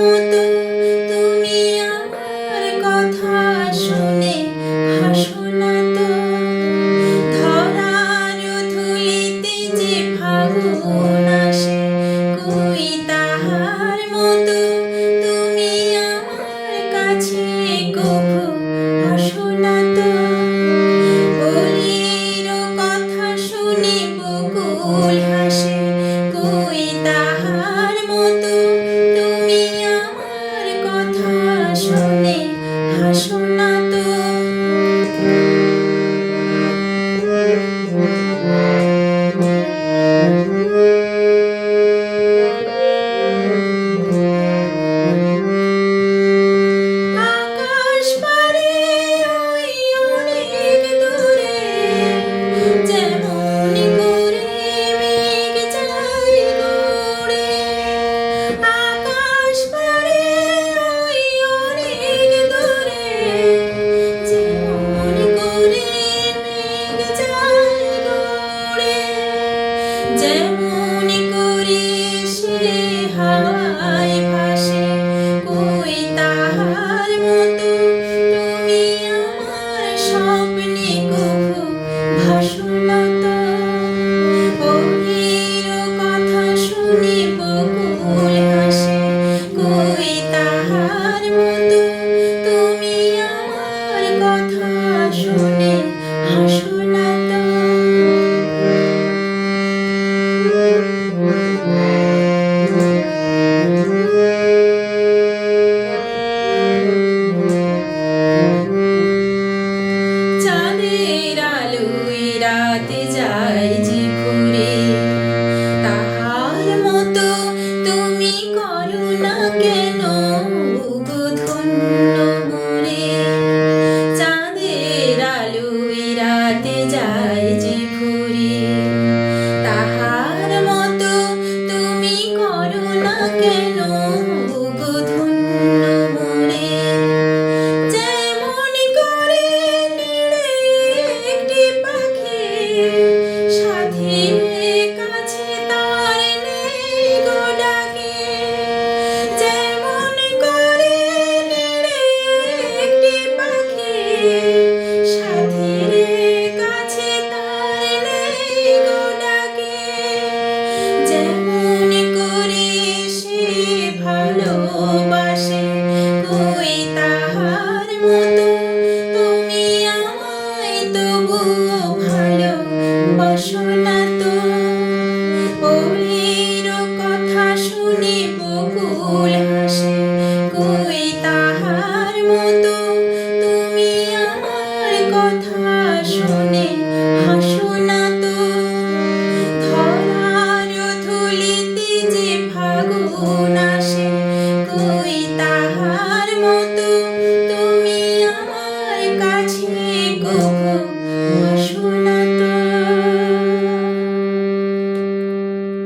মতো তুমি আমার কথা শুনে হাসো না তো। তাহার মতো Música ভালোবাসে, কই তাহার মতো? তুমি আমায় তবুও ভালোবাসো না তো। কথা শুনে বকুল হাসে, কই তাহার মতো? তুমি আমার কথা শুনে হাসো না তো। ধরার ধুলিতে যে 마치고